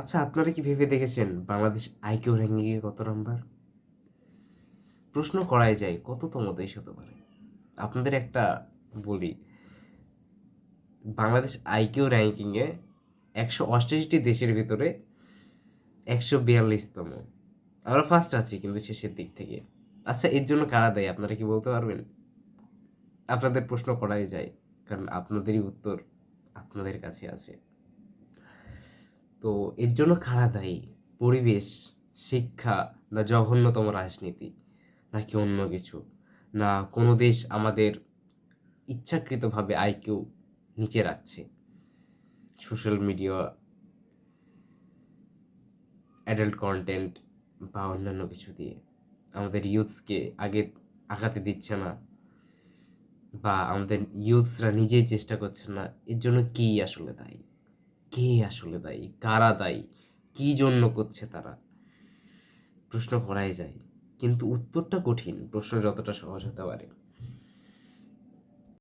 আচ্ছা আপনারা কি ভেবে দেখেছেন বাংলাদেশ আইকিউ র্যাঙ্কিংয়ে কত নাম্বার প্রশ্ন করাই যায়, কততম দেশ হতে পারে? আপনাদের একটা বলি, বাংলাদেশ আইকিউ র্যাঙ্কিংয়ে একশো অষ্টাশিটি দেশের ভিতরে একশো বিয়াল্লিশতম। আমরা ফার্স্ট আছি কিন্তু শেষের দিক থেকে। আচ্ছা এর জন্য কারা দেয়? আপনারা কি বলতে পারবেন? আপনাদের প্রশ্ন করাই যায়, কারণ আপনাদেরই উত্তর আপনাদের কাছে আছে। তো এর জন্য কারা দায়ী? পরিবেশ, শিক্ষা না জঘন্যতম রাজনীতি? নাকি অন্য কিছু? না কোনো দেশ আমাদের ইচ্ছাকৃতভাবে আইকিউ নিচে রাখছে? সোশ্যাল মিডিয়া অ্যাডাল্ট কন্টেন্ট বা অন্যান্য কিছু দিয়ে। আমাদের ইউথসকে আগে আঘাতে দিচ্ছে না? বা আমাদের ইউথসরা নিজেই চেষ্টা করছে না? এর জন্য কী আসলে দায়ী? কে আসলে দায়ী? কারা দায়ী? কী জন্য করছে তারা? প্রশ্ন করাই যায়। কিন্তু উত্তরটা কঠিন। প্রশ্ন যতটা সহজ হতে পারে।